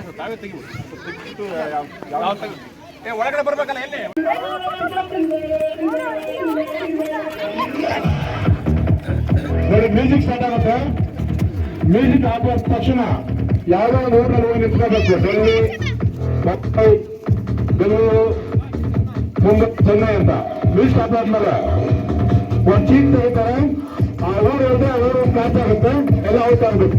ಇಲ್ಲ ಸರ್ ತಾವೇ ತೆಗಿಬಿಟ್ಟು ಯಾವ- ಏ, ಒಳಗಡೆ ಬರ್ಬೇಕಲ್ಲ, ಎಲ್ಲಿ? ನೋಡಿ, ಮ್ಯೂಸಿಕ್ ಸ್ಟಾರ್ಟ್ ಆಗುತ್ತೆ. ಮ್ಯೂಸಿಕ್ ಆಗುವ ತಕ್ಷಣ ಯಾವುದೋ ಒಂದು ಊರಲ್ಲಿ ಹೋಗಿ ನಿಂತ್ಕೋಬೇಕು ಡೆಲ್ಲಿ ಮುಂಬೈ ಬೆಂಗಳೂರು, ಮುಂಬೈ, ಚೆನ್ನೈ ಅಂತ. ಮ್ಯೂಸಿಕ್ ಸ್ಟಾರ್ಟ್ ಆದ್ಮೇಲೆ ಒಂದು ಚೀಟ್ ತೆಗಿತಾರೆ. ಆ ಊರು ಹೇಳಿದ್ರೆ ಆ ಊರು ಕ್ಯಾಚ್ ಆಗುತ್ತೆ. ಎಲ್ಲ ಔಟ್ ಆಗ್ಬೇಕು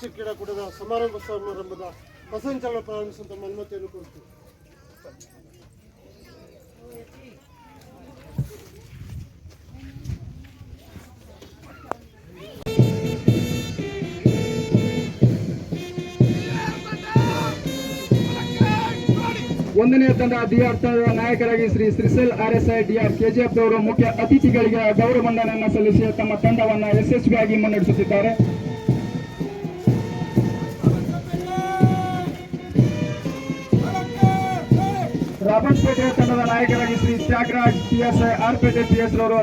ವಾರ್ಷಿಕ ಕ್ರೀಡಾಕೂಟದ ಸಮಾರಂಭ ಸಮಾರಂಭದ ಹೊಸಂಚಲನ ಪ್ರಾರಂಭಿಸುವಂತ ಅನುಮತಿಯನ್ನು ಕೊಡ್ತೀವಿ ಒಂದನೇ ತಂಡ ಡಿಆರ್ ತಂಡದ ನಾಯಕರಾಗಿ ಶ್ರೀ ಶ್ರೀಸೆಲ್ ಐ ಡಿಆರ್ ಕೆಜಿಎಫ್ ಅವರು ಮುಖ್ಯ ಅತಿಥಿಗಳಿಗೆ ಗೌರವ ವಂದನೆಯನ್ನು ಸಲ್ಲಿಸಿ ತಮ್ಮ ತಂಡವನ್ನು ಯಶಸ್ವಿಯಾಗಿ ಮುನ್ನಡೆಸುತ್ತಿದ್ದಾರೆ. ರಾಬರ್ಟ್ಪೇಟೆ ತಂಡದ ನಾಯಕರಾಗಿ ಶ್ರೀ ತ್ಯಾಗರಾಜ್ ಪಿಎಸ್ಐ ಆರ್ಪೇಟೆ ಪಿಎಸ್ ರವರು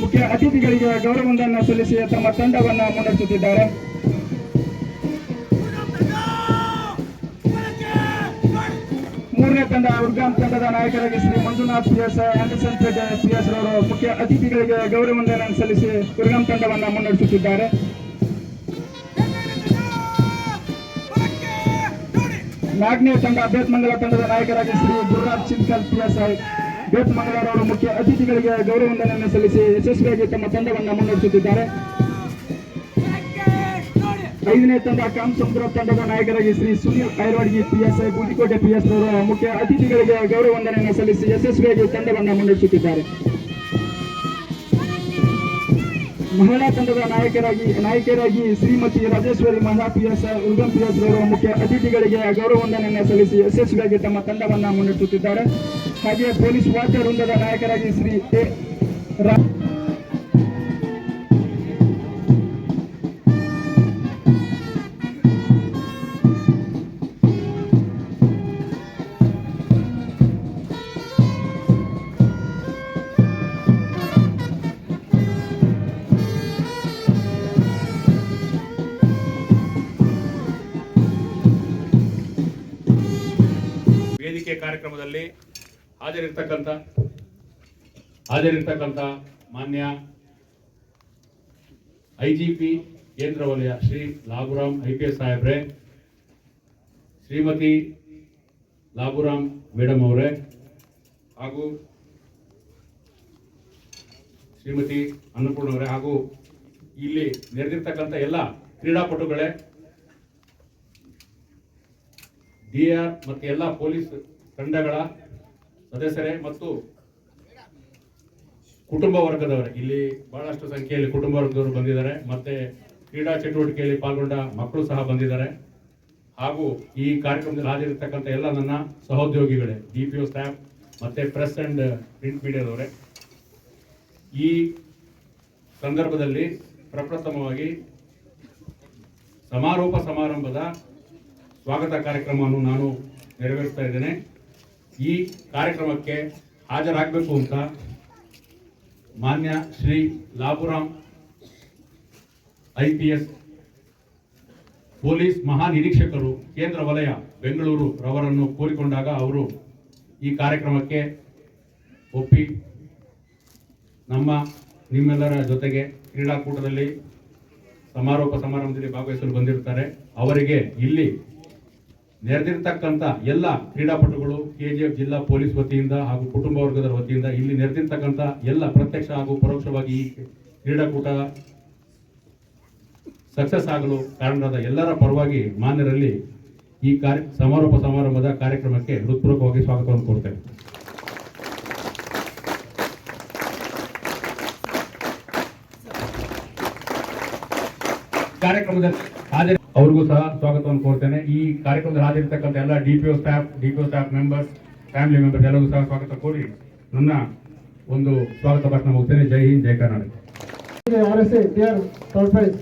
ಮುಖ್ಯ ಅತಿಥಿಗಳಿಗೆ ಗೌರವವನ್ನು ಸಲ್ಲಿಸಿ ತಮ್ಮ ತಂಡವನ್ನು ಮುನ್ನಡೆಸುತ್ತಿದ್ದಾರೆ. ಮೂರನೇ ತಂಡ ಉರ್ಗಾಂ ತಂಡದ ನಾಯಕರಾಗಿ Shri Manjunath PS Andersonpet PS ರವರು ಮುಖ್ಯ ಅತಿಥಿಗಳಿಗೆ ಗೌರವವನ್ನು ಸಲ್ಲಿಸಿ ಉರ್ಗಾಮ್ ತಂಡವನ್ನು ಮುನ್ನಡೆಸುತ್ತಿದ್ದಾರೆ. ನಾಲ್ಕನೇ ತಂಡ ಬೇತ್ಮಂಗಲ ತಂಡದ ನಾಯಕರಾಗಿ ಶ್ರೀ ಗುರುರಾಜ್ ಚಿಂಕಲ್ ಪಿಎಸ್ಐ ಬೇತ್ಮಂಗಲರವರು ಅವರು ಮುಖ್ಯ ಅತಿಥಿಗಳಿಗೆ ಗೌರವ ವಂದನೆಯನ್ನು ಸಲ್ಲಿಸಿ ಯಶಸ್ವಿಯಾಗಿ ತಮ್ಮ ತಂಡವನ್ನು ಮುನ್ನಡೆಸುತ್ತಿದ್ದಾರೆ. ಐದನೇ ತಂಡ ಕಾಮಸಮುದ್ರ ತಂಡದ ನಾಯಕರಾಗಿ ಶ್ರೀ ಸುನೀಲ್ ಐರ್ವಾಡ್ಗಿ ಪಿಎಸ್ಐ ಬೂದಿಕೋಟೆ ಪಿಎಸ್ ಅವರು ಮುಖ್ಯ ಅತಿಥಿಗಳಿಗೆ ಗೌರವ ವಂದನೆಯನ್ನು ಸಲ್ಲಿಸಿ ಯಶಸ್ವಿಯಾಗಿ ತಂಡವನ್ನು ಮುನ್ನಡೆಸುತ್ತಿದ್ದಾರೆ. ಮಹಿಳಾ ತಂಡದ ನಾಯಕರಾಗಿ ನಾಯಕರಾಗಿ ಶ್ರೀಮತಿ ರಾಜೇಶ್ವರಿ ಮಹಾಪ್ರಿಯ ಪಿಎಸ್ ರವರು ಮುಖ್ಯ ಅತಿಥಿಗಳಿಗೆ ಗೌರವ ವಂದನೆಯನ್ನು ಸಲ್ಲಿಸಿ ಯಶಸ್ವಿಗಾಗಿ ತಮ್ಮ ತಂಡವನ್ನು ಮುನ್ನಡೆಸುತ್ತಿದ್ದಾರೆ. ಹಾಗೆಯೇ ಪೊಲೀಸ್ ವಾಚರ್ ವೃಂದದ ನಾಯಕರಾಗಿ ಶ್ರೀ ಎ ಕಾರ್ಯಕ್ರಮದಲ್ಲಿ ಹಾಜರಿರ್ತಕ್ಕಂಥ ಹಾಜರಿರ್ತಕ್ಕಂಥ ಮಾನ್ಯ ಐಜಿಪಿ ಕೇಂದ್ರ ವಲಯ Shri Laburam I P S ಸಾಹೇಬ್ರೆ, ಶ್ರೀಮತಿ ಲಾಬುರಾಮ್ ಮೇಡಮ್ ಅವರೇ, ಹಾಗೂ ಶ್ರೀಮತಿ ಅನ್ನಪೂರ್ಣ ಅವರೇ, ಹಾಗೂ ಇಲ್ಲಿ ನೆರೆದಿರ್ತಕ್ಕಂಥ ಎಲ್ಲ ಕ್ರೀಡಾಪಟುಗಳೇ ಡಿಆರ್ ಮತ್ತು ಎಲ್ಲ ಪೊಲೀಸ್ ತಂಡಗಳ ಸದಸ್ಯರೇ ಮತ್ತು ಕುಟುಂಬ ವರ್ಗದವರೇ. ಇಲ್ಲಿ ಬಹಳಷ್ಟು ಸಂಖ್ಯೆಯಲ್ಲಿ ಕುಟುಂಬ ವರ್ಗದವರು ಬಂದಿದ್ದಾರೆ. ಮತ್ತೆ ಕ್ರೀಡಾ ಚಟುವಟಿಕೆಯಲ್ಲಿ ಪಾಲ್ಗೊಂಡ ಮಕ್ಕಳು ಸಹ ಬಂದಿದ್ದಾರೆ. ಹಾಗೂ ಈ ಕಾರ್ಯಕ್ರಮದಲ್ಲಿ ಹಾಜರಿರ್ತಕ್ಕಂಥ ಎಲ್ಲ ನನ್ನ ಸಹೋದ್ಯೋಗಿಗಳೇ, ಡಿ ಪಿ ಒ ಸ್ಟಾಫ್, ಮತ್ತೆ ಪ್ರೆಸ್ ಅಂಡ್ ಪ್ರಿಂಟ್ ಮೀಡಿಯಾದವರೇ. ಈ ಸಂದರ್ಭದಲ್ಲಿ ಪ್ರಪ್ರಥಮವಾಗಿ ಸಮಾರೋಪ ಸಮಾರಂಭದ ಸ್ವಾಗತ ಕಾರ್ಯಕ್ರಮವನ್ನು ನಾನು ನೆರವೇರಿಸ್ತಾ ಇದ್ದೇನೆ. ಈ ಕಾರ್ಯಕ್ರಮಕ್ಕೆ ಹಾಜರಾಗಬೇಕು ಅಂತ ಮಾನ್ಯ Shri Laburam I P S police ಮಹಾನಿರೀಕ್ಷಕರು ಕೇಂದ್ರ ವಲಯ ಬೆಂಗಳೂರು ರವರನ್ನು ಕೋರಿಕೊಂಡಾಗ ಅವರು ಈ ಕಾರ್ಯಕ್ರಮಕ್ಕೆ ಒಪ್ಪಿ ನಮ್ಮ ನಿಮ್ಮೆಲ್ಲರ ಜೊತೆಗೆ ಕ್ರೀಡಾಕೂಟದಲ್ಲಿ ಸಮಾರೋಪ ಸಮಾರಂಭದಲ್ಲಿ ಭಾಗವಹಿಸಲು ಬಂದಿರುತ್ತಾರೆ. ಅವರಿಗೆ ಇಲ್ಲಿ ನೆರೆದಿರ್ತಕ್ಕಂಥ ಎಲ್ಲ ಕ್ರೀಡಾಪಟುಗಳು ಕೆಜಿಎಫ್ ಜಿಲ್ಲಾ ಪೊಲೀಸ್ ವತಿಯಿಂದ ಹಾಗೂ ಕುಟುಂಬ ವರ್ಗದ ವತಿಯಿಂದ ಇಲ್ಲಿ ನೆರೆದಿರ್ತಕ್ಕಂಥ ಎಲ್ಲ ಪ್ರತ್ಯಕ್ಷ ಹಾಗೂ ಪರೋಕ್ಷವಾಗಿ ಈ ಕ್ರೀಡಾಕೂಟ ಸಕ್ಸಸ್ ಆಗಲು ಕಾರಣರಾದ ಎಲ್ಲರ ಪರವಾಗಿ ಮಾನ್ಯರಲ್ಲಿ ಈ ಕಾರ್ಯ, ಸಮಾರೋಪ ಸಮಾರಂಭದ ಕಾರ್ಯಕ್ರಮಕ್ಕೆ ಹೃತ್ಪೂರ್ವಕವಾಗಿ ಸ್ವಾಗತವನ್ನು ಕೋರ್ತೇವೆ ಕಾರ್ಯಕ್ರಮದಲ್ಲಿ ಹಾಜರಿ ಅವ್ರಿಗೂ ಸಹ ಸ್ವಾಗತವನ್ನು ಕೋರ್ತೇನೆ. ಈ ಕಾರ್ಯಕ್ರಮದಲ್ಲಿ ಹಾಜರಿರ್ತಕ್ಕಂಥ ಎಲ್ಲ DPO staff DPO staff members family members ಎಲ್ಲರಿಗೂ ಸಹ ಸ್ವಾಗತ ಕೋರಿ ನನ್ನ ಒಂದು ಸ್ವಾಗತ ಭಾಷಣ ಮುಗಿಸ್ತೇನೆ. ಜೈ ಹಿಂದ್, ಜೈ Karnataka. R S I D R third prize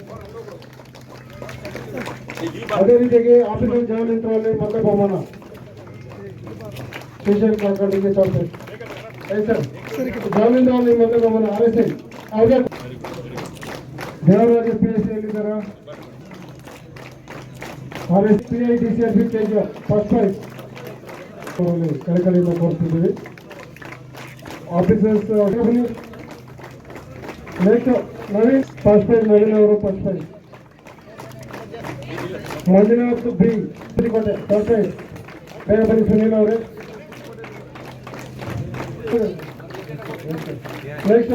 ಅದೇ ರೀತಿಯಾಗಿ ಆಫೀಸರ್ ಜಾವಲಿನ್ ಥ್ರೋಲ್ಲಿ ಮೊದಲ ಬಹುಮಾನ. ಸ್ಟೇಷನ್ ಕಾಕಡಿಗೆ ಥರ್ಡ್ ಪ್ರೈಸ್ ಆಯ್ತು ಸರ್ ಜಾವಲಿನ್ ಥ್ರೋಲ್ಲಿ ಮೊದಲ ಬಹುಮಾನ, ಆರ್ ಎಸ್ ಐ ಅವ್ರಿಗೆ Devaraja P S C ಎಲ್ಲಿದ್ದಾರ? R S P I D C F K G first prize ಅವರಲ್ಲಿ ಕಳಕಳಿಯಿಂದ ಕೋರ್ತಿದ್ದೀವಿ ಆಫೀಸರ್ಸ್ ಬನ್ನಿ next Naveen first prize Naveen ಅವರು first prize Manjunath B Shrikote first prize ಬೇಗ ಬನ್ನಿ ಸುನೀಲ್ ಅವರೇ next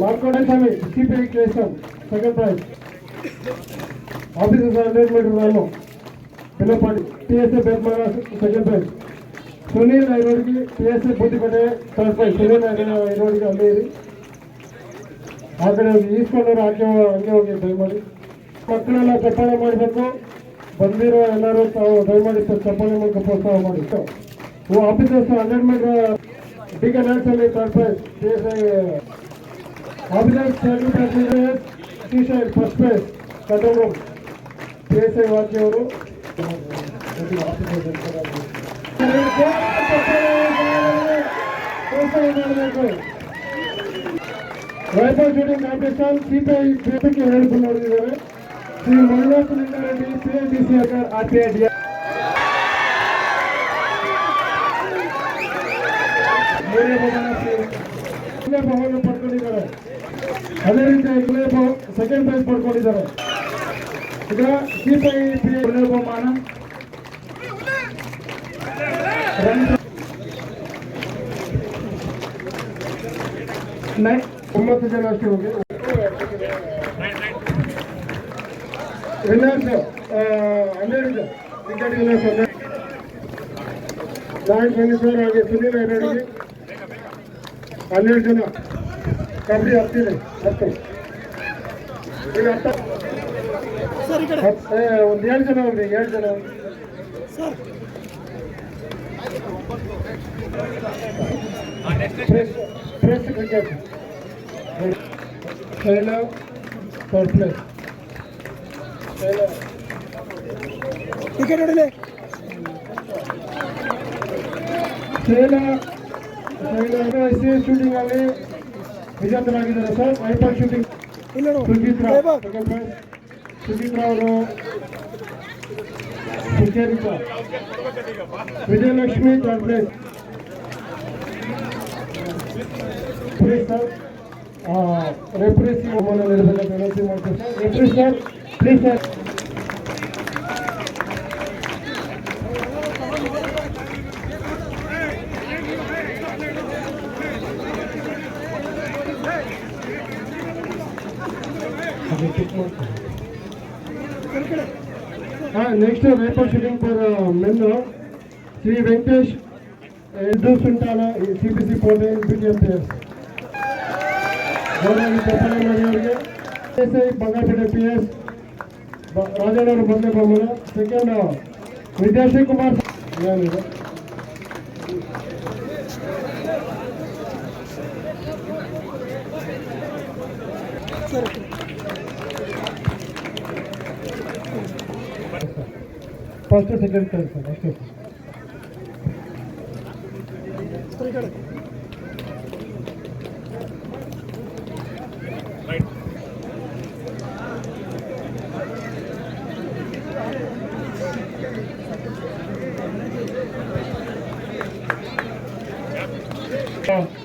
Markode Swami C P I station second prize officers hundred metre ನಾನು. Second prize Sunil ಐರೋಡಿಗೆ T S A Budikote third prize Sunil ಐರೋಡಿಗೆ ಅಲ್ಲೇ ಇರಿ. ಆ ಕಡೆ ಈಸ್ಕೊಂಡವ್ರು ಆಕೆ ಹಂಗೆ, ಹೋಗಿ ದಯಮಾಡಿ. ಮಕ್ಕಳೆಲ್ಲ ಚಪ್ಪಾಳೆ ಮಾಡಬೇಕು ಬಂದಿರೋ ಎಲ್ಲರೂ ತಾವು ದಯಮಾಡಿ ಚಪ್ಪಾಳೆ ಮೂಲಕ ಪ್ರೋತ್ಸಾಹ ಮಾಡಿ. Officers hundred metre D K ನ್ಯಾನ್ಸಲ್ಲಿ third prize T S I officers T shirt first prize control ವಾಕ್ಯ ಅವರು ಪ್ರೋತ್ಸಾಹ ಮಾಡಬೇಕು ರೈಫಲ್ ಶೂಟಿಂಗ್ ಕಾಂಪಿಟೇಷನ್ ಸಿಪಿಐ ಬೇಸಿಗೆ ಹೇಳಿಕೊಂಡು ನೋಡಿದ್ದಾರೆ Shri Manjunath Lingareddy P I D C ಪಡ್ಕೊಂಡಿದ್ದಾರೆ ಅದೇ ರೀತಿ ಸೆಕೆಂಡ್ ಪ್ರೈಸ್ ಪಡ್ಕೊಂಡಿದ್ದಾರೆ ಈಗ ಸಿಪಿಐ ಪಿ ಐ ಬಹುಮಾನ ರನ್- ನೈ- ಒಂಬತ್ತು ಜನ ಅಷ್ಟೇ ಹೋಗಿ ವಿನ್ನರ್ಸ್ ಹನ್ನೆರಡು ಕ್ರಿಕೆಟ್ ವಿನ್ನರ್ಸ್ ಹನ್ನೆರಡು ನಾಯಕ್ ಮನೀಶ್ವರ್ ಹಾಗೆ ಸುನೀಲ್ ಐರಡಿಗೆ ಹನ್ನೆರಡು ಜನ ಕಬಡ್ಡಿ ಹತ್ತಿದೆ ಹತ್ತು ಈಗ ಹತ್ತು ಹತ್ತು- ಏ, ಒಂದು ಏಳು ಜನ ಹೋಗ್ರಿ ಏಳು ಜನ press press cricket Shaila third place Shaila ticket ಹೊಡಿಲಿ Shaila Shaila S C shooting ಅಲ್ಲಿ ವಿಜೇತರಾಗಿದ್ದಾರೆ sir rifle shooting Suchitra second prize. Suchitra ಅವರು Sucherita Vijayalakshmi third place please sir ರೆಫ್ರೆಸಿ ಬಹುಮಾನ ನೀಡಬೇಕಂತ ವಿನಂತಿ ಮಾಡ್ತೀನಿ sir referee sir please sir ಹಾಂ next reaper shooting for men Shri Venkatesh ಎದ್ದು Suntala C P C fourteen B T M P S ಗೌರವಾನ್ವಿತ ಚಪ್ಪಾಳೆ ಮಾಡಿ ಅವರಿಗೆ S I Bangarapete P S ರಾಜಣ್ಣವರು ಮೊದಲನೇ ಬಹುಮಾನ ಸೆಕೆಂಡ್ ವಿದ್ಯಾಶ್ರೀ ಕುಮಾರ್ ಏನಿದೆ ಫಸ್ಟ್ ಸೆಕೆಂಡ್ ಥರ್ಡ್ ಸರ್ ಅಷ್ಟೇ ಸರ್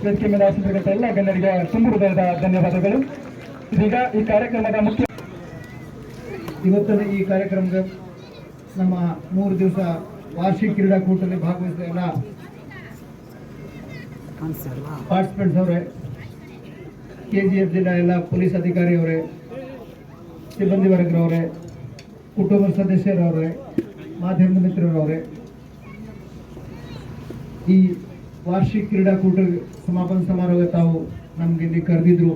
ವೇದಿಕೆ ಮೇಲೆ ಆಸಕ್ತರಿಗಿಂತ ಎಲ್ಲ ಗಣ್ಯರಿಗೆ ತುಂಬ ಹೃದಯದ ಧನ್ಯವಾದಗಳು ಇದೀಗ ಈ ಕಾರ್ಯಕ್ರಮದ ಮುಖ್ಯ ಇವತ್ತಿನ ಈ ಕಾರ್ಯಕ್ರಮದ ನಮ್ಮ ಮೂರು ದಿವಸ ವಾರ್ಷಿಕ ಕ್ರೀಡಾಕೂಟದಲ್ಲಿ ಭಾಗವಹಿಸಿದ ಎಲ್ಲ ಪಾರ್ಟಿಸಿಪೆಂಟ್ಸ್ ಅವರೇ ಕೆ ಜಿ ಎಫ್ ಜಿಲ್ಲಾ ಎಲ್ಲ ಪೊಲೀಸ್ ಅಧಿಕಾರಿ ಅವರೇ ಸಿಬ್ಬಂದಿ ವರ್ಗರವರೇ ಕುಟುಂಬ ಸದಸ್ಯರವರೇ, ಮಾಧ್ಯಮ ಮಿತ್ರರವರೇ, ಈ ವಾರ್ಷಿಕ ಕ್ರೀಡಾಕೂಟ ಸಮಾಪನ ಸಮಾರೋಹ ತಾವು ನಮ್ಗೆ ಇಲ್ಲಿ ಕರೆದಿದ್ರು.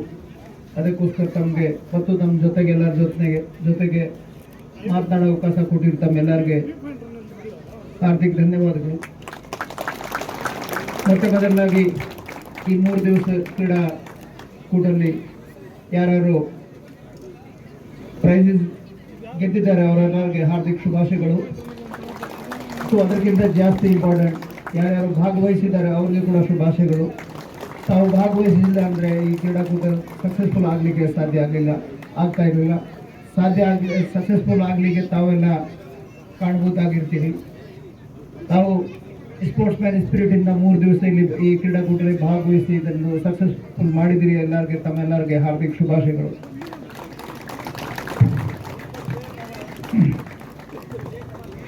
ಅದಕ್ಕೋಸ್ಕರ ತಮಗೆ ಮತ್ತು ನಮ್ಮ ಜೊತೆಗೆ ಎಲ್ಲರ ಜೊತೆಗೆ ಜೊತೆಗೆ ಮಾತನಾಡೋ ಅವಕಾಶ ಕೊಟ್ಟಿರು ತಮ್ಮೆಲ್ಲರಿಗೆ. ಹಾರ್ದಿಕ ಧನ್ಯವಾದಗಳು. ಮೊಟ್ಟ ಮೊದಲಾಗಿ ಈ ಮೂರು ದಿವಸ ಕ್ರೀಡಾ ಕೂಟಲ್ಲಿ ಯಾರ್ಯಾರು ಪ್ರೈಸಸ್ ಗೆದ್ದಿದ್ದಾರೆ, ಅವರೆಲ್ಲರಿಗೆ ಹಾರ್ದಿಕ ಶುಭಾಶಯಗಳು. ಸೊ, ಅದಕ್ಕಿಂತ ಜಾಸ್ತಿ ಇಂಪಾರ್ಟೆಂಟ್ ಯಾರ್ಯಾರು ಭಾಗವಹಿಸಿದ್ದಾರೆ, ಅವ್ರಿಗೆ ಕೂಡ ಶುಭಾಶಯಗಳು. ತಾವು ಭಾಗವಹಿಸಿಲ್ಲ ಅಂದರೆ ಈ ಕ್ರೀಡಾಕೂಟ ಸಕ್ಸಸ್ಫುಲ್ ಆಗಲಿಕ್ಕೆ ಸಾಧ್ಯ ಆಗಲಿಲ್ಲ, ಆಗ್ತಾ ಇರಲಿಲ್ಲ. ಸಾಧ್ಯ ಆಗಿ ಸಕ್ಸಸ್ಫುಲ್ ಆಗಲಿಕ್ಕೆ ತಾವೆಲ್ಲ ಕಾಣಬಹುದಾಗಿರ್ತೀವಿ ತಾವು ಸ್ಪೋರ್ಟ್ಸ್ ಮ್ಯಾನ್ ಸ್ಪಿರಿಟಿಂದ ಮೂರು ದಿವಸ ಇಲ್ಲಿ ಈ ಕ್ರೀಡಾಕೂಟದಲ್ಲಿ ಭಾಗವಹಿಸಿ ಇದನ್ನು ಸಕ್ಸಸ್ಫುಲ್ ಮಾಡಿದಿರಿ ಎಲ್ಲರಿಗೆ, ತಮ್ಮೆಲ್ಲರಿಗೆ ಹಾರ್ದಿಕ ಶುಭಾಶಯಗಳು.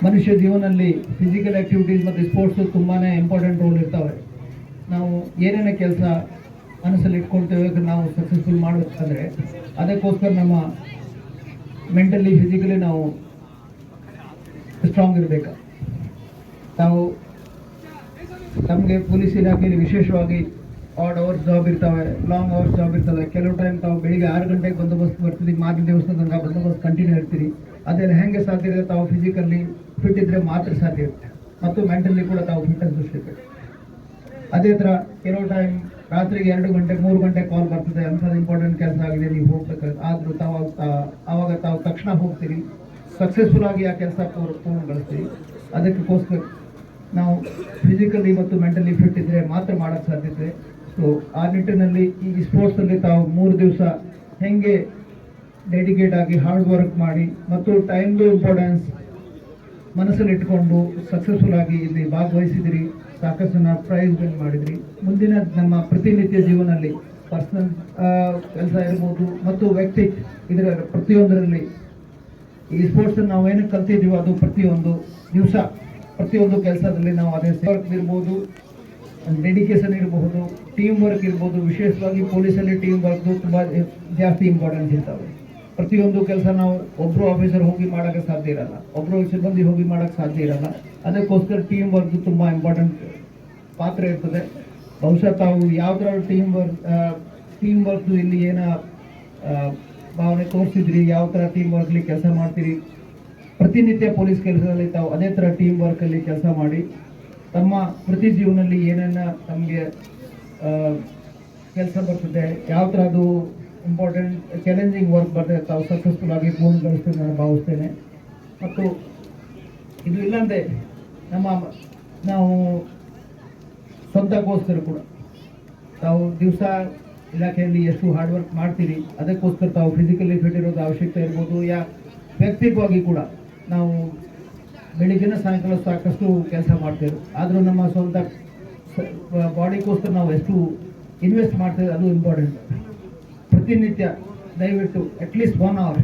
ಮನುಷ್ಯ ಜೀವನದಲ್ಲಿ ಫಿಸಿಕಲ್ ಆಕ್ಟಿವಿಟೀಸ್ ಮತ್ತು ಸ್ಪೋರ್ಟ್ಸು ತುಂಬಾ ಇಂಪಾರ್ಟೆಂಟ್ ರೋಲ್ ಇರ್ತವೆ. ನಾವು ಏನೇನೇ ಕೆಲಸ ಮನಸ್ಸಲ್ಲಿ ಇಟ್ಕೊಳ್ತೇವೆ ನಾವು ಸಕ್ಸಸ್ಫುಲ್ ಮಾಡಬೇಕಂದ್ರೆ ಅದಕ್ಕೋಸ್ಕರ ನಮ್ಮ ಮೆಂಟಲಿ ಫಿಸಿಕಲಿ ನಾವು ಸ್ಟ್ರಾಂಗ್ ಇರಬೇಕು. ನಾವು ನಮಗೆ ಪೊಲೀಸ್ ಇಲಾಖೆಯಲ್ಲಿ ವಿಶೇಷವಾಗಿ ಆಡ್ ಅವರ್ಸ್ ಜಾಬ್ ಇರ್ತವೆ ಲಾಂಗ್ ಅವರ್ಸ್ ಜಾಬ್ ಇರ್ತವೆ ಕೆಲವು ಟೈಮ್ ತಾವು ಬೆಳಿಗ್ಗೆ ಆರು ಗಂಟೆಗೆ ಬಂದೋಬಸ್ತ್ ಬರ್ತೀವಿ ಮಾರ್ನಿಂಗ್ ದಿವಸದ ತನಕ ಬಂದೋಬಸ್ತ್ ಕಂಟಿನ್ಯೂ ಇರ್ತೀರಿ. ಅದೆಲ್ಲ ಹೆಂಗೆ ಸಾಧ್ಯ ಇದೆ ತಾವು ಫಿಸಿಕಲಿ ಫಿಟ್ ಇದ್ರೆ ಮಾತ್ರ ಸಾಧ್ಯ ಇರುತ್ತೆ. ಮತ್ತು ಮೆಂಟಲಿ ಕೂಡ ತಾವು ಫಿಟ್ನೆಸ್ ದೃಷ್ಟಿ ಅದೇ ಥರ ಕೆಲವು ಟೈಮ್ ರಾತ್ರಿಗೆ ಎರಡು ಗಂಟೆ, ಮೂರು ಗಂಟೆ ಕಾಲ್ ಬರ್ತದೆ. ಅಂತ ಇಂಪಾರ್ಟೆಂಟ್ ಕೆಲಸ ಆಗಿದೆ, ನೀವು ಹೋಗ್ಬೇಕು. ಆದರೂ ತಾವು ಅವಾಗ ತಾವು ತಕ್ಷಣ ಹೋಗ್ತೀರಿ. ಸಕ್ಸಸ್ಫುಲ್ ಆಗಿ ಆ ಕೆಲಸ ಪೂರ್ಣಗೊಳಿಸ್ತೀರಿ ಅದಕ್ಕೋಸ್ಕರ ನಾವು ಫಿಸಿಕಲಿ ಮತ್ತು ಮೆಂಟಲಿ ಫಿಟ್ ಇದ್ರೆ ಮಾತ್ರ ಮಾಡೋಕ್ಕೆ ಸಾಧ್ಯತೆ ಸೊ ಆ ನಿಟ್ಟಿನಲ್ಲಿ ಈ ಸ್ಪೋರ್ಟ್ಸಲ್ಲಿ ತಾವು ಮೂರು ದಿವಸ ಹೆಂಗೆ ಡೆಡಿಕೇಟ್ ಆಗಿ ಹಾರ್ಡ್ ವರ್ಕ್ ಮಾಡಿ ಮತ್ತು ಟೈಮ್ದು ಇಂಪಾರ್ಟೆನ್ಸ್ ಮನಸ್ಸಲ್ಲಿ ಇಟ್ಕೊಂಡು ಸಕ್ಸಸ್ಫುಲ್ ಆಗಿ ಇಲ್ಲಿ ಭಾಗವಹಿಸಿದಿರಿ. ಸಾಕಷ್ಟು ನಾವು ಪ್ರೈಸ್ ವಿನ್ ಮಾಡಿದ್ರಿ. ಮುಂದಿನ ನಮ್ಮ ಪ್ರತಿನಿತ್ಯ ಜೀವನದಲ್ಲಿ ಪರ್ಸನಲ್ ಕೆಲಸ ಇರ್ಬೋದು ಮತ್ತು ವ್ಯಕ್ತಿ ಇದರ ಪ್ರತಿಯೊಂದರಲ್ಲಿ ಈ ಸ್ಪೋರ್ಟ್ಸ್ ನಾವು ಏನು ಕಲ್ತಿದ್ದೀವೋ ಅದು ಪ್ರತಿಯೊಂದು ದಿವಸ, ಪ್ರತಿಯೊಂದು ಕೆಲಸದಲ್ಲಿ ನಾವು ಅದೇ ವರ್ಕ್ ಇರ್ಬೋದು ಡೆಡಿಕೇಶನ್ ಇರಬಹುದು ಟೀಮ್ ವರ್ಕ್ ಇರ್ಬೋದು, ವಿಶೇಷವಾಗಿ ಪೊಲೀಸಲ್ಲಿ ಟೀಮ್ ವರ್ಕ್ ತುಂಬ ಜಾಸ್ತಿ ಇಂಪಾರ್ಟೆನ್ಸ್ ಇರ್ತವೆ. ಪ್ರತಿಯೊಂದು ಕೆಲಸ ನಾವು ಒಬ್ಬರು ಆಫೀಸರ್ ಹೋಗಿ ಮಾಡೋಕ್ಕೆ ಸಾಧ್ಯ ಇರಲ್ಲ. ಒಬ್ಬರು ಸಿಬ್ಬಂದಿ ಹೋಗಿ ಮಾಡೋಕ್ಕೆ ಸಾಧ್ಯ ಇರಲ್ಲ. ಅದಕ್ಕೋಸ್ಕರ ಟೀಮ್ ವರ್ಕ್ ತುಂಬ ಇಂಪಾರ್ಟೆಂಟ್ ಪಾತ್ರ ಇರ್ತದೆ. ಬಹುಶಃ ತಾವು ಯಾವ ಥರ ಟೀಮ್ ವರ್ಕ್ ಟೀಮ್ ವರ್ಕ್ ಇಲ್ಲಿ ಏನ ಭಾವನೆ ತೋರಿಸಿದ್ರಿ? ಯಾವ ಥರ ಟೀಮ್ ವರ್ಕ್ಲಿ ಕೆಲಸ ಮಾಡ್ತೀರಿ? ಪ್ರತಿನಿತ್ಯ ಪೊಲೀಸ್ ಕೆಲಸದಲ್ಲಿ ತಾವು ಅದೇ ಥರ ಟೀಮ್ ವರ್ಕಲ್ಲಿ ಕೆಲಸ ಮಾಡಿ, ತಮ್ಮ ಪ್ರತಿ ಜೀವನದಲ್ಲಿ ಏನೇನು ತಮಗೆ ಕೆಲಸ ಬರ್ತದೆ, ಯಾವ ಥರ ಅದು ಇಂಪಾರ್ಟೆಂಟ್ ಚಾಲೆಂಜಿಂಗ್ ವರ್ಕ್ ಬರ್ತದೆ ತಾವು ಸಕ್ಸಸ್ಫುಲ್ ಆಗಿ ಪೂರ್ಣಗೊಳಿಸ್ತೇನೆ ನಾನು ಭಾವಿಸ್ತೇನೆ. ಮತ್ತು ಇದು ಇಲ್ಲಂದೆ ನಮ್ಮ, ನಾವು ಸ್ವಂತಕ್ಕೋಸ್ಕರ ಕೂಡ ತಾವು ದಿವಸ ಇಲಾಖೆಯಲ್ಲಿ ಎಷ್ಟು ಹಾರ್ಡ್ ವರ್ಕ್ ಮಾಡ್ತೀರಿ, ಅದಕ್ಕೋಸ್ಕರ ತಾವು ಫಿಸಿಕಲಿ ಫಿಟ್ ಇರೋದು ಅವಶ್ಯಕತೆ ಇರ್ಬೋದು, ಯಾ ವ್ಯಕ್ತಿತ್ವವಾಗಿ ಕೂಡ ನಾವು ಬೆಳಿಗ್ಗೆನ ಸಾಯಂಕಾಲ ಸಾಕಷ್ಟು ಕೆಲಸ ಮಾಡ್ತೇವೆ. ಆದರೂ ನಮ್ಮ ಸ್ವಂತ ಬಾಡಿಗೋಸ್ಕರ ನಾವು ಎಷ್ಟು ಇನ್ವೆಸ್ಟ್ ಮಾಡ್ತೇವೆ, ಅದು ಇಂಪಾರ್ಟೆಂಟ್ ಪ್ರತಿನಿತ್ಯ, ದಯವಿಟ್ಟು at least one hour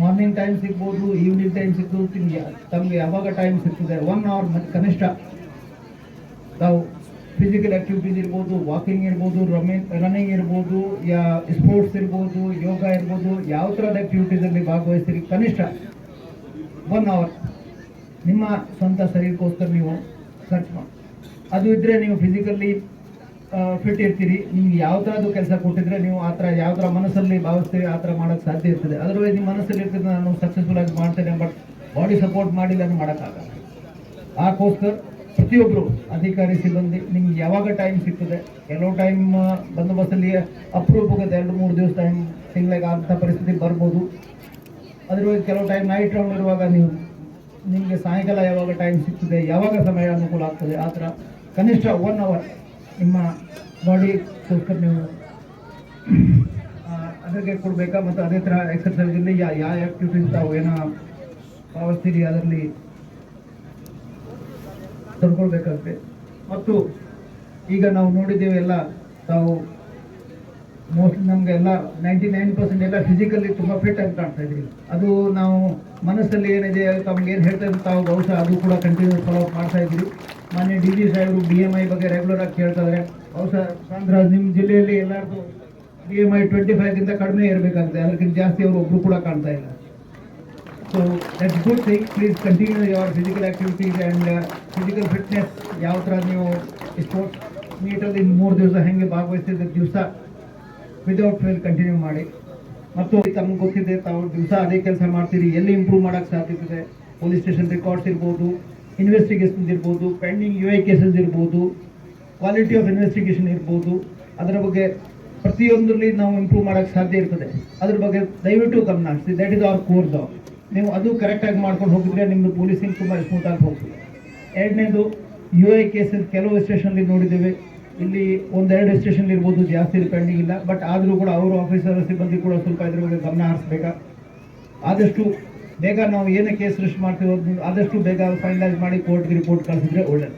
morning time ಸಿಗ್ಬೋದು ಈವ್ನಿಂಗ್ ಟೈಮ್ ಸಿಗ್ಬೋದು ನಿಮಗೆ ತಮಗೆ ಯಾವಾಗ ಟೈಮ್ ಸಿಗ್ತದೆ ಒನ್ ಅವರ್ ಕನಿಷ್ಠ. ನಾವು ಫಿಸಿಕಲ್ ಆ್ಯಕ್ಟಿವಿಟೀಸ್ ಇರ್ಬೋದು ವಾಕಿಂಗ್ ಇರ್ಬೋದು ರಮಿಂಗ್ ರನ್ನಿಂಗ್ ಇರ್ಬೋದು, ಯಾ ಸ್ಪೋರ್ಟ್ಸ್ ಇರ್ಬೋದು, ಯೋಗ ಇರ್ಬೋದು, ಯಾವ ಥರದ ಆ್ಯಕ್ಟಿವಿಟೀಸಲ್ಲಿ ಭಾಗವಹಿಸ್ತೀರಿ, ಕನಿಷ್ಠ ಒನ್ ಅವರ್ ನಿಮ್ಮ ಸ್ವಂತ ಶರೀರಕ್ಕೋಸ್ಕರ ನೀವು ಸರ್ಚ್ ಮಾಡಿ. ಅದು ಇದ್ದರೆ ನೀವು ಫಿಸಿಕಲಿ ಫಿಟ್ ಇರ್ತೀರಿ. ನೀವು ಯಾವ ಥರದ್ದು ಕೆಲಸ ಕೊಟ್ಟಿದ್ರೆ ನೀವು ಆ ಥರ ಯಾವ ಥರ ಮನಸ್ಸಲ್ಲಿ ಭಾವಿಸ್ತೀವಿ ಆ ಥರ ಮಾಡೋಕ್ಕೆ ಸಾಧ್ಯ ಇರ್ತದೆ. ಅದರ್ವೈಸ್ ನಿಮ್ಮ ಮನಸ್ಸಲ್ಲಿ ಇರ್ತದೆ, ನಾನು ಸಕ್ಸಸ್ಫುಲ್ ಆಗಿ ಮಾಡ್ತೇನೆ ಬಟ್ ಬಾಡಿ ಸಪೋರ್ಟ್ ಮಾಡಿಲ್ಲ ಅಂದ್ರೆ ಮಾಡೋಕ್ಕಾಗಲ್ಲ. ಆಗೋಸ್ಕರ ಪ್ರತಿಯೊಬ್ಬರು ಅಧಿಕಾರಿ, ಸಿಬ್ಬಂದಿ, ನಿಮ್ಗೆ ಯಾವಾಗ ಟೈಮ್ ಸಿಗ್ತದೆ ಕೆಲವು ಟೈಮ್ ಬಂದೋಬಸ್ತಲ್ಲಿ ಹೋಗುತ್ತೆ ಎರಡು, ಮೂರು ದಿವಸ ಟೈಮ್ ತಿಂಗಳಿಗೆ ಆದಂಥ ಪರಿಸ್ಥಿತಿ ಬರ್ಬೋದು. ಅದರೊಳಗೆ ಕೆಲವು ಟೈಮ್ ನೈಟ್ ರೌಂಡ್ ಇರುವಾಗ ನೀವು, ನಿಮಗೆ ಸಾಯಂಕಾಲ ಯಾವಾಗ ಟೈಮ್ ಸಿಗ್ತದೆ, ಯಾವಾಗ ಸಮಯ ಅನುಕೂಲ ಆಗ್ತದೆ, ಆ ಥರ ಕನಿಷ್ಠ ಒನ್ ಅವರ್ ನಿಮ್ಮ ಬಾಡಿಗೋಸ್ಕರ ನೀವು ಅದಕ್ಕೆ ಕೊಡಬೇಕಾ? ಮತ್ತು ಅದೇ ಥರ ಎಕ್ಸರ್ಸೈಸಲ್ಲಿ ಯಾ, ಯಾವ ಆ್ಯಕ್ಟಿವಿಟೀಸ್ ತಾವು ಏನೋ ಭಾವಿಸ್ತೀರಿ ಅದರಲ್ಲಿ ತೊಡ್ಕೊಳ್ಬೇಕಾಗುತ್ತೆ. ಮತ್ತು ಈಗ ನಾವು ನೋಡಿದ್ದೇವೆ ಎಲ್ಲ ತಾವು ಮೋಸ್ಟ್ಲಿ ನಮ್ಗೆ ಎಲ್ಲ ನೈಂಟಿ ನೈನ್ ಪರ್ಸೆಂಟ್ ಎಲ್ಲ ಫಿಸಿಕಲಿ ತುಂಬ ಫಿಟ್ ಆಗಿ ಕಾಣ್ತಾ ಇದ್ರಿ ಅದು ನಾವು ಮನಸ್ಸಲ್ಲಿ ಏನಿದೆ ತಮ್ಗೆ ಏನು ಇದ್ರು ತಾವು ಬಹುಶಃ ಅದು ಕೂಡ ಕಂಟಿನ್ಯೂಸ್ ಫಾಲೋ ಅಪ್ ಮಾಡ್ತಾ ಇದ್ರಿ ಮಾನ್ಯ ಡಿ ಜಿ ಸಾಹೇಬರು ಬಿ ಎಂ ಐ ಬಗ್ಗೆ ರೆಗ್ಯುಲರ್ ಆಗಿ ಕೇಳ್ತಾರೆ ಇದ್ದಾರೆ ಸರ್ ಸಾಂದ್ರಾಜ್ ನಿಮ್ಮ ಜಿಲ್ಲೆಯಲ್ಲಿ ಎಲ್ಲರದು ಬಿ ಎಂ ಐ ಟ್ವೆಂಟಿ ಫೈವ್ಗಿಂತ ಕಡಿಮೆ ಇರಬೇಕಾಗುತ್ತೆ. ಅದಕ್ಕಿಂತ ಜಾಸ್ತಿ ಅವರು ಒಬ್ಬರು ಕೂಡ ಕಾಣ್ತಾ ಇಲ್ಲ. So that's good thing please continue your physical activities and physical fitness ಯಾವ ಥರ ನೀವು ಸ್ಪೋರ್ಟ್ಸ್ ಮೀಟಲ್ಲಿ ಮೂರು ದಿವಸ ಹೆಂಗೆ ಭಾಗವಹಿಸಿದ ದಿವಸ ವಿದೌಟ್ ಫೇಲ್ ಕಂಟಿನ್ಯೂ ಮಾಡಿ. ಮತ್ತು ತಮ್ಗೆ ಗೊತ್ತಿದೆ ತಾವು ದಿವಸ ಅದೇ ಕೆಲಸ ಮಾಡ್ತೀರಿ, ಎಲ್ಲಿ ಇಂಪ್ರೂವ್ ಮಾಡೋಕ್ಕೆ ಸಾಧ್ಯತೆ ಇದೆ? ಪೊಲೀಸ್ ಸ್ಟೇಷನ್ ರೆಕಾರ್ಡ್ಸ್ ಇರ್ಬೋದು ಇನ್ವೆಸ್ಟಿಗೇಷನ್ಸ್ ಇರ್ಬೋದು ಪೆಂಡಿಂಗ್ ಯು ಐ ಕೇಸಸ್ ಇರ್ಬೋದು ಕ್ವಾಲಿಟಿ ಆಫ್ ಇನ್ವೆಸ್ಟಿಗೇಷನ್ ಇರ್ಬೋದು, ಅದರ ಬಗ್ಗೆ ಪ್ರತಿಯೊಂದರಲ್ಲಿ ನಾವು ಇಂಪ್ರೂವ್ ಮಾಡೋಕ್ಕೆ ಸಾಧ್ಯ ಇರ್ತದೆ. ಅದ್ರ ಬಗ್ಗೆ ದಯವಿಟ್ಟು ಗಮನ ಹರಿಸಿ. That is our core job ನೀವು ಅದು ಕರೆಕ್ಟಾಗಿ ಮಾಡ್ಕೊಂಡು ಹೋಗಿದ್ರೆ ನಿಮ್ಮದು ಪೊಲೀಸಿಂಗ್ ತುಂಬ ಸ್ಮೂತಾಗಿ ಹೋಗ್ತದೆ. ಎರಡನೇದು ಯು ಐ ಕೇಸಸ್ ಕೆಲವು ಸ್ಟೇಷನಲ್ಲಿ ನೋಡಿದ್ದೇವೆ. ಇಲ್ಲಿ ಒಂದೆರಡು ಸ್ಟೇಷನ್ ಇರ್ಬೋದು, ಜಾಸ್ತಿ ಪೆಂಡಿಂಗ್ ಇಲ್ಲ. ಬಟ್ ಆದರೂ ಕೂಡ ಅವರು ಆಫೀಸರ್ ಸಿಬ್ಬಂದಿ ಕೂಡ ಸ್ವಲ್ಪ ಇದ್ರ ಬಗ್ಗೆ ಗಮನ ಹರಿಸ್ಬೇಕಾ? ಆದಷ್ಟು ಬೇಗ ನಾವು ಏನೇ ಕೇಸ್ ರಿಜಿಸ್ಟರ್ ಮಾಡ್ತೀವಿ ಆದಷ್ಟು ಬೇಗ ಫೈನಲೈಸ್ ಮಾಡಿ ಕೋರ್ಟ್ಗೆ ರಿಪೋರ್ಟ್ ಕಳಿಸಿದ್ರೆ ಒಳ್ಳೇದು.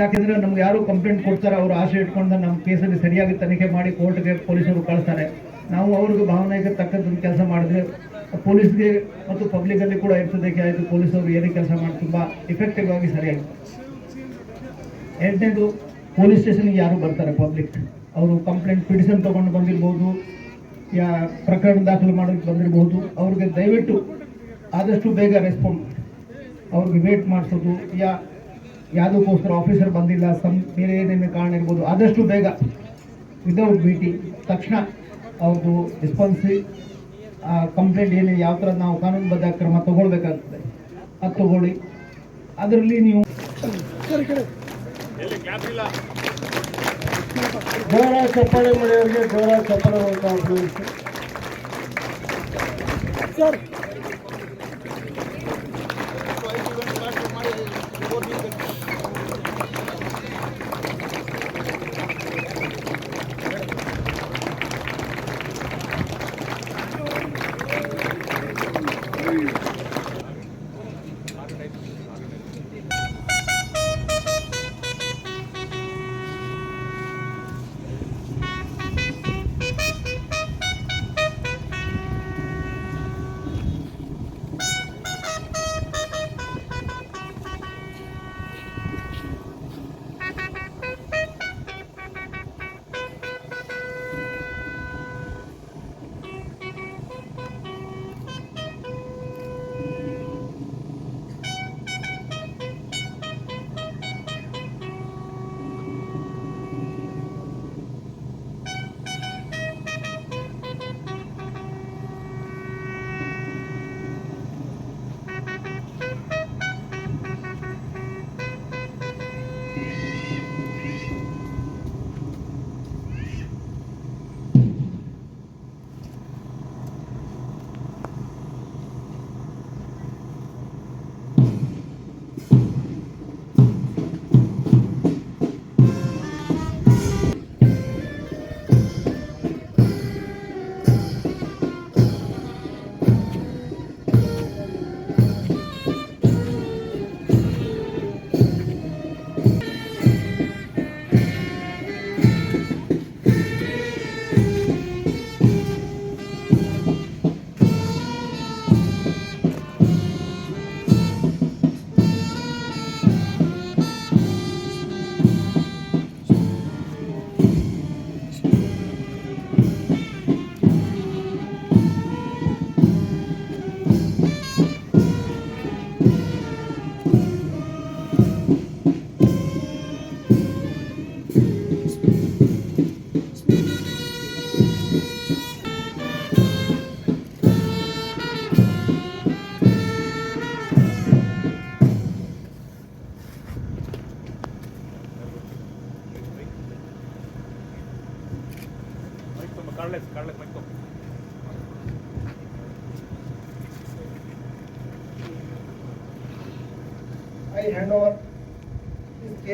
ಯಾಕೆಂದ್ರೆ ನಮ್ಗೆ ಯಾರು ಕಂಪ್ಲೇಂಟ್ ಕೊಡ್ತಾರೆ ಅವರು ಆಸೆ ಇಟ್ಕೊಂಡು ನಮ್ಮ ಕೇಸಲ್ಲಿ ಸರಿಯಾಗಿ ತನಿಖೆ ಮಾಡಿ ಕೋರ್ಟ್ಗೆ ಪೊಲೀಸರು ಕಳಿಸ್ತಾರೆ. ನಾವು ಅವ್ರಿಗೆ ಭಾವನೆಗೆ ತಕ್ಕಂಥ ಕೆಲಸ ಮಾಡಿದ್ರೆ ಪೊಲೀಸ್ಗೆ ಮತ್ತು ಪಬ್ಲಿಕಲ್ಲಿ ಕೂಡ ಇರ್ತದೆ ಆಯಿತು ಪೊಲೀಸರು ಏನೇ ಕೆಲಸ ಮಾಡಿ ತುಂಬ ಇಫೆಕ್ಟಿವ್ ಆಗಿ ಸರಿಯಾಗಿ. ಎರಡನೇದು ಪೊಲೀಸ್ ಸ್ಟೇಷನ್ಗೆ ಯಾರು ಬರ್ತಾರೆ ಪಬ್ಲಿಕ್ ಅವರು ಕಂಪ್ಲೇಂಟ್ ಪಿಟಿಷನ್ ತೊಗೊಂಡು ಬಂದಿರ್ಬೋದು. ಯಾ ಪ್ರಕರಣ ದಾಖಲು ಮಾಡೋಕ್ಕೆ ಬಂದಿರಬಹುದು. ಅವ್ರಿಗೆ ದಯವಿಟ್ಟು ಆದಷ್ಟು ಬೇಗ ರೆಸ್ಪಾಂಡ್ ಅವ್ರಿಗೆ ವೇಟ್ ಮಾಡಿಸೋದು ಯಾ ಯಾವುದಕ್ಕೋಸ್ಕರ ಆಫೀಸರ್ ಬಂದಿಲ್ಲ ಸಮ್ ಬೇರೆ ಏನೇನು ಕಾರಣ ಇರ್ಬೋದು ಆದಷ್ಟು ಬೇಗ ವಿದೌಟ್ ಮೀಟಿಂಗ್ ತಕ್ಷಣ ಅವ್ರದ್ದು ರೆಸ್ಪಾನ್ಸಿ ಕಂಪ್ಲೇಂಟ್ ಏನು ಯಾವ ಥರ ನಾವು ಕಾನೂನುಬದ್ಧ ಕ್ರಮ ತಗೊಳ್ಬೇಕಾಗ್ತದೆ. ಅದು ತಗೊಳ್ಳಿ. ಅದರಲ್ಲಿ ನೀವು ಜೋರ ಚಪ್ಪಾಳೆ ಮಾಡಿಯವರಿಗೆ ಜೋರ ಚಪ್ಪಾಳೆ ಮೂಲಕ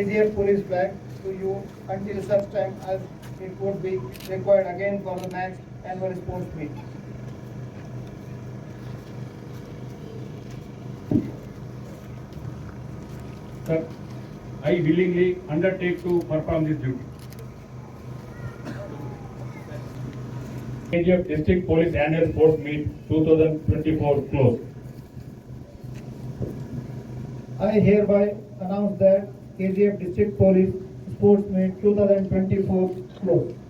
KGF police flag to you until such time as it would be required again for the next annual sports meet. Sir, I willingly undertake to perform this duty. KGF District Police Annual Sports Meet 2024 closed. I hereby announce that KGF District Police Sportsman 2024 closed.